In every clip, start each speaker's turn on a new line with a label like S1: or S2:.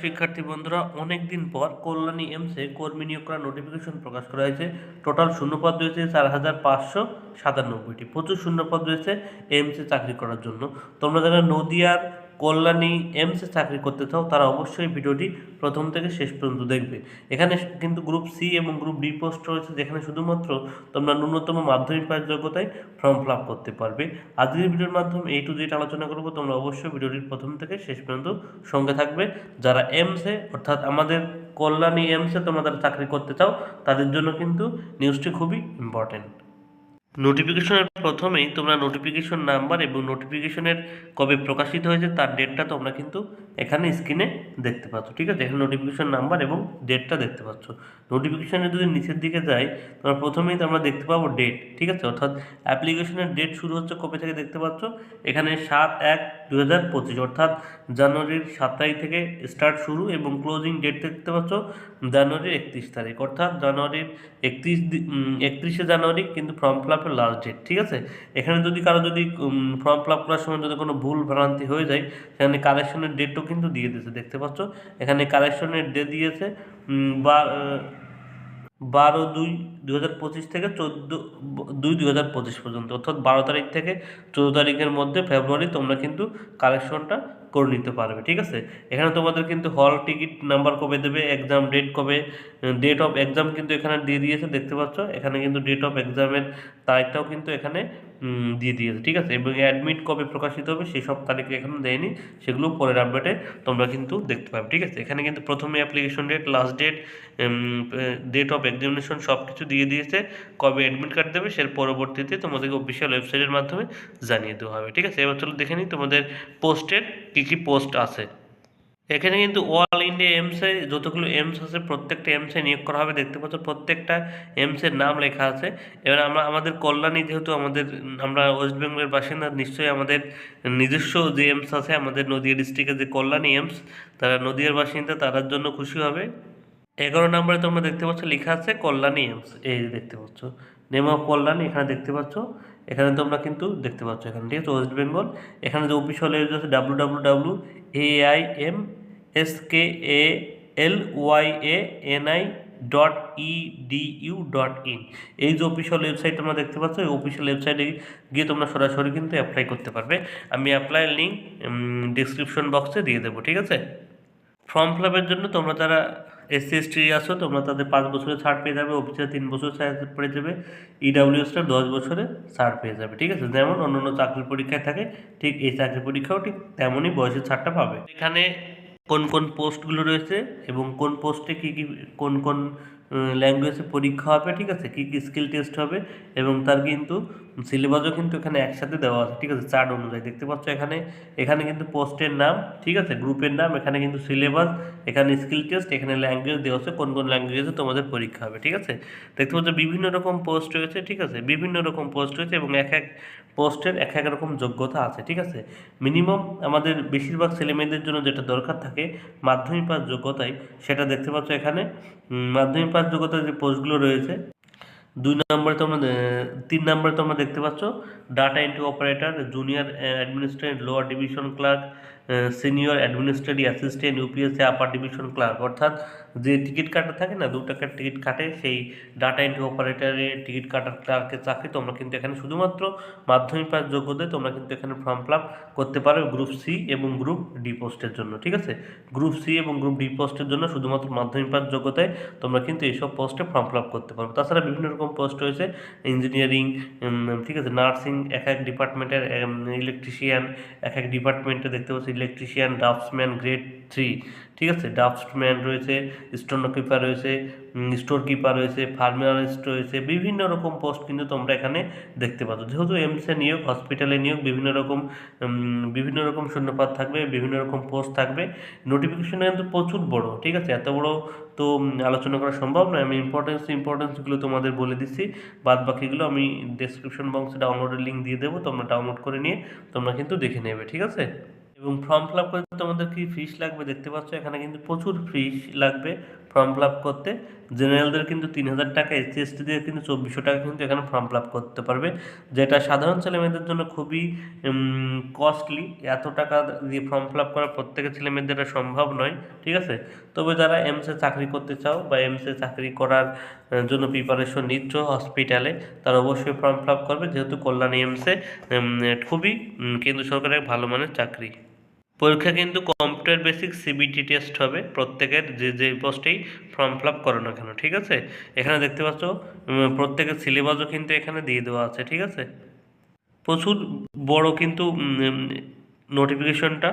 S1: শিক্ষার্থী বন্ধুরা অনেক দিন পর কল্যাণী এমসে কর্মী নিয়োগ করার নোটিফিকেশন প্রকাশ করা হয়েছে। টোটাল শূন্যপদ রয়েছে চার হাজার পাঁচশো সাতানব্বইটি। প্রচুর শূন্যপদ রয়েছে এমসে চাকরি করার জন্য। তোমরা যারা নদিয়ার কল্যাণী এমসে চাকরি করতে চাও, তারা অবশ্যই ভিডিওটি প্রথম থেকে শেষ পর্যন্ত দেখবে। এখানে কিন্তু গ্রুপ সি এবং গ্রুপ ডি পোস্ট রয়েছে, যেখানে শুধুমাত্র তোমরা ন্যূনতম মাধ্যমিক পাস যোগ্যতায় ফর্ম ফিল করতে পারবে। আজকের ভিডিওর মাধ্যমে এই টু জেড আলোচনা করব, তোমরা অবশ্যই ভিডিওটির প্রথম থেকে শেষ পর্যন্ত সঙ্গে থাকবে। যারা এমসে অর্থাৎ আমাদের কল্যাণী এমসে তোমরা চাকরি করতে চাও, তাদের জন্য কিন্তু নিউজটি খুবই ইম্পর্টেন্ট নোটিফিকেশনের প্রথমেই তোমরা নোটিফিকেশন নাম্বার এবং নোটিফিকেশনের কবে প্রকাশিত হয়েছে তার ডেটটা তোমরা কিন্তু এখানে স্ক্রিনে দেখতে পাচ্ছ, ঠিক আছে? এখানে নোটিফিকেশন নাম্বার এবং ডেটটা দেখতে পাচ্ছ। নোটিফিকেশনের যদি নিচের দিকে যাই, তোমরা প্রথমেই আমরা দেখতে পাবো ডেট ঠিক আছে? অর্থাৎ অ্যাপ্লিকেশনের ডেট শুরু হচ্ছে কবে থেকে দেখতে পাচ্ছ? এখানে সাত এক দু হাজার পঁচিশ, অর্থাৎ জানুয়ারির সাত তারিখ থেকে স্টার্ট শুরু এবং ক্লোজিং ডেট দেখতে পাচ্ছ জানুয়ারির একত্রিশ তারিখ। অর্থাৎ জানুয়ারির একত্রিশ একত্রিশে জানুয়ারি কিন্তু ফর্ম ফিল আপের লাস্ট ডেট, ঠিক আছে? এখানে যদি কারও যদি ফর্ম ফিল আপ করার সময় যদি কোনো ভুল ভ্রান্তি হয়ে যায়, সেখানে কালেকশনের ডেটও কিন্তু দিয়ে দিয়েছে, দেখতে পাচ্ছ? এখানে কালেকশনের ডেট দিয়েছে বা, বারো দুই দু থেকে চোদ্দ, দুই দু পর্যন্ত, অর্থাৎ বারো তারিখ থেকে চোদ্দ তারিখের মধ্যে ফেব্রুয়ারি তোমরা কিন্তু কালেকশনটা করে নিতে পারবে, ঠিক আছে? এখানে তোমাদের কিন্তু হল টিকিট নাম্বার কবে দেবে এক্সাম ডেট কবে ডেট অফ এক্সাম কিন্তু এখানে দিয়ে দিয়েছে, দেখতে পাচ্ছ? এখানে কিন্তু ডেট অফ এক্সামের তারিখটাও কিন্তু এখানে দিয়ে দিয়েছে, ঠিক আছে? এবং অ্যাডমিট কবে প্রকাশিত হবে সেই সব তারিখে এখানে দেয়নি, সেগুলো পরের আপডেটে তোমরা কিন্তু দেখতে পাবে, ঠিক আছে? এখানে কিন্তু প্রথমে application date last date date of examination সব কিছু দিয়ে দিয়েছে, কবে অ্যাডমিট কার্ড দেবে সের পরবর্তীতে তোমাদেরকে অফিসিয়াল ওয়েবসাইটের মাধ্যমে জানিয়ে দেওয়া হবে, ঠিক আছে? এবার চলো দেখে নিই তোমাদের পোস্টের কী কী পোস্ট আছে। এখানে কিন্তু অল ইন্ডিয়া এমসে যতগুলো এমস আছে, প্রত্যেকটা এমসে নিয়োগ করা হবে। দেখতে পাচ্ছ প্রত্যেকটা এমসের নাম লেখা আছে। এবার আমরা, আমাদের কল্যাণী যেহেতু আমাদের, আমরা ওয়েস্ট বেঙ্গলের বাসিন্দা, নিশ্চয়ই আমাদের নিজস্ব যে এমস আছে, আমাদের নদীয়া ডিস্ট্রিক্টের যে কল্যাণী এমস তারা নদীয়ার বাসিন্দা, তারার জন্য খুশি হবে। এগারো নম্বরে তোমরা দেখতে পাচ্ছ, লেখা আছে কল্যাণী এমস এই দেখতে পাচ্ছ নেম অফ কল্যাণী, এখানে দেখতে পাচ্ছ। এখানে তোমরা কিন্তু দেখতে পাচ্ছ এখানে, ঠিক আছে? ওয়েস্ট বেঙ্গল এখানে যে অফিসিয়াল আছে W W W A I M S K A L Y A N I dot E D U dot in এই যে অফিসিয়াল ওয়েবসাইট তোমরা দেখতে পাচ্ছ, এই অফিসিয়াল ওয়েবসাইটে গিয়ে তোমরা সরাসরি কিন্তু অ্যাপ্লাই করতে পারবে। আমি অ্যাপ্লাই লিঙ্ক ডিসক্রিপশন বক্সে দিয়ে দেবো, ঠিক আছে? ফর্ম ফিল জন্য তোমরা যারা এসসি এসটি আসো তোমরা তাদের পাঁচ বছরের ছাড় পেয়ে যাবে অফিসে তিন বছর ছাড় পেয়ে যাবে ইডাব্লিউএসটা দশ বছরে ছাড় পেয়ে যাবে, ঠিক আছে? যেমন অন্য অন্য চাকরির পরীক্ষায় থাকে, ঠিক এই চাকরি পরীক্ষাও ঠিক তেমনই বয়সের ছাড়টা পাবে। এখানে কোন কোন পোস্টগুলো রয়েছে এবং কোন পোস্টে কী কী, কোন কোন ল্যাঙ্গুয়েজে পরীক্ষা হবে, ঠিক আছে? কী কী স্কিল টেস্ট হবে এবং তার কিন্তু সিলেবাসও কিন্তু এখানে একসাথে দেওয়া আছে, ঠিক আছে? চার্ট অনুযায়ী। দেখতে পাচ্ছ এখানে এখানে কিন্তু পোস্টের নাম, ঠিক আছে? গ্রুপের নাম, এখানে কিন্তু সিলেবাস এখানে স্কিল টেস্ট এখানে ল্যাঙ্গুয়েজ দেওয়া আছে, কোন কোন ল্যাঙ্গুয়েজে তোমাদের পরীক্ষা হবে, ঠিক আছে? দেখতে পাচ্ছ বিভিন্ন রকম পোস্ট রয়েছে, ঠিক আছে? বিভিন্ন রকম পোস্ট রয়েছে এবং এক এক পোস্টের এক এক রকম যোগ্যতা আছে, ঠিক আছে? মিনিমাম আমাদের বেশিরভাগ ছেলেমেয়েদের জন্য যেটা দরকার থাকে মাধ্যমিক পাস যোগ্যতায়, সেটা দেখতে পাচ্ছ এখানে। মাধ্যমিক পাস যোগ্যতার যে পোস্টগুলো রয়েছে, দুই নম্বরে তোমরা তিন নম্বরে তোমরা দেখতে পাচ্ছ, data entry operator, junior administrate lower division clerk senior administrative assistant UPSC upper division clerk অর্থাৎ যে টিকিট কাটা থাকে না, দু টাকার টিকিট কাটে, সেই ডাটা এন্ট্রি অপারেটরের টিকিট কাটার ক্লার্কের চাকরি তোমরা কিন্তু এখানে শুধুমাত্র মাধ্যমিক পাস যোগ্যতায় তোমরা কিন্তু এখানে ফর্ম ফিল করতে পারো গ্রুপ সি এবং গ্রুপ ডি পোস্টের জন্য, ঠিক আছে? গ্রুপ সি এবং গ্রুপ ডি পোস্টের জন্য শুধুমাত্র মাধ্যমিক পাস যোগ্যতায় তোমরা কিন্তু এইসব পোস্টে ফর্ম ফিল করতে পারবে তাছাড়া বিভিন্ন রকম পোস্ট রয়েছে ইঞ্জিনিয়ারিং ঠিক আছে? নার্সিং এক এক ডিপার্টমেন্টের ইলেকট্রিশিয়ান এক এক ডিপার্টমেন্টে দেখতে পাচ্ছি ইলেকট্রিশিয়ান ড্রাফটসম্যান গ্রেড থ্রি ঠিক আছে? ড্রাফটসম্যান রয়েছে স্টোর কিপার রয়েছে স্টোর কিপার রয়েছে ফার্মারিস্ট রয়েছে, বিভিন্ন রকম পোস্ট কিন্তু তোমরা এখানে দেখতে পাচ্ছ। যেহেতু এমসে নিয়োগ হসপিটালে নিয়োগ, বিভিন্ন রকম বিভিন্ন রকম শূন্যপাত থাকবে, বিভিন্ন রকম পোস্ট থাকবে নোটিফিকেশন কিন্তু প্রচুর বড়, ঠিক আছে? এত বড় তো আলোচনা করা সম্ভব নয়। আমি ইম্পর্টেন্স ইম্পর্টেন্সগুলো তোমাদের বলে দিচ্ছি, বাদ বাকিগুলো আমি ডেসক্রিপশন বক্সে ডাউনলোডের লিঙ্ক দিয়ে দেবো, তোমরা ডাউনলোড করে নিয়ে তোমরা কিন্তু দেখে নেবে, ঠিক আছে? এবং ফর্ম ফিল আপ করতে তোমাদের কি ফিস লাগবে? দেখতে পাচ্ছ এখানে কিন্তু প্রচুর ফিস লাগবে ফর্ম ফিল আপ করতে। জেনারেলদের কিন্তু তিন হাজার টাকা এসসি এসটি দিয়ে কিন্তু চব্বিশশো টাকা কিন্তু এখানে ফর্ম ফিল আপ করতে পারবে। যেটা সাধারণ ছেলেমেয়েদের জন্য খুবই কস্টলি এত টাকা দিয়ে ফর্ম ফিল আপ করা প্রত্যেকের ছেলেমেয়েদের সম্ভব নয়, ঠিক আছে? তবে যারা এমসে চাকরি করতে চাও বা এমসে চাকরি করার জন্য প্রিপারেশন নিচ্ছ হসপিটালে তারা অবশ্যই ফর্ম ফিল আপ করবে। যেহেতু কল্যাণী এমসে খুবই কেন্দ্র সরকারের ভালো মানের চাকরি। পরীক্ষা কিন্তু কম্পিউটার বেসিক সিবিটি টেস্ট হবে। প্রত্যেকের যে যে পোস্টেই ফর্ম ফিল আপ করো না কেন, ঠিক আছে? এখানে দেখতে পাচ্ছ প্রত্যেকের সিলেবাসও কিন্তু এখানে দিয়ে দেওয়া আছে, ঠিক আছে? প্রচুর বড় কিন্তু নোটিফিকেশনটা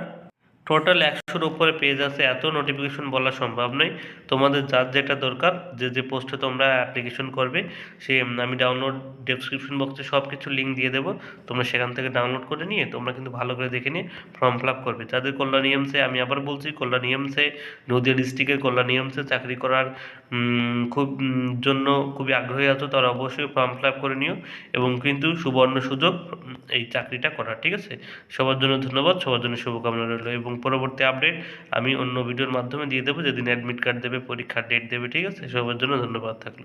S1: টোটাল একশোর উপরে পেজ আছে, এত নোটিফিকেশন বলা সম্ভব নয়। তোমাদের যার যেটা দরকার, যে যে পোস্টে তোমরা অ্যাপ্লিকেশন করবে, সে আমি ডাউনলোড ডেসক্রিপশন বক্সে সব কিছু লিঙ্ক দিয়ে দেবো। তোমরা সেখান থেকে ডাউনলোড করে নিয়ে, তোমরা কিন্তু ভালো করে দেখে নিয়ে ফর্ম ফিল করবে। যাদের কল্যাণ এমসে আমি আবার বলছি কল্যাণ এমসে নদীয়া ডিস্ট্রিক্টের কল্যাণ এমসে চাকরি করার খুব জন্য খুবই আগ্রহী আছো, তারা অবশ্যই ফর্ম ফিল করে নিও। এবং কিন্তু সুবর্ণ সুযোগ এই চাকরিটা করা ঠিক আছে? সবার জন্য ধন্যবাদ, সবার জন্য শুভকামনা রইল এবং পরবর্তী আপডেট আমি অন্য ভিডিওর মাধ্যমে দিয়ে দেবো, যেদিন অ্যাডমিট কার্ড দেবে, পরীক্ষার ডেট দেবে, ঠিক আছে? সবার জন্য ধন্যবাদ থাকল।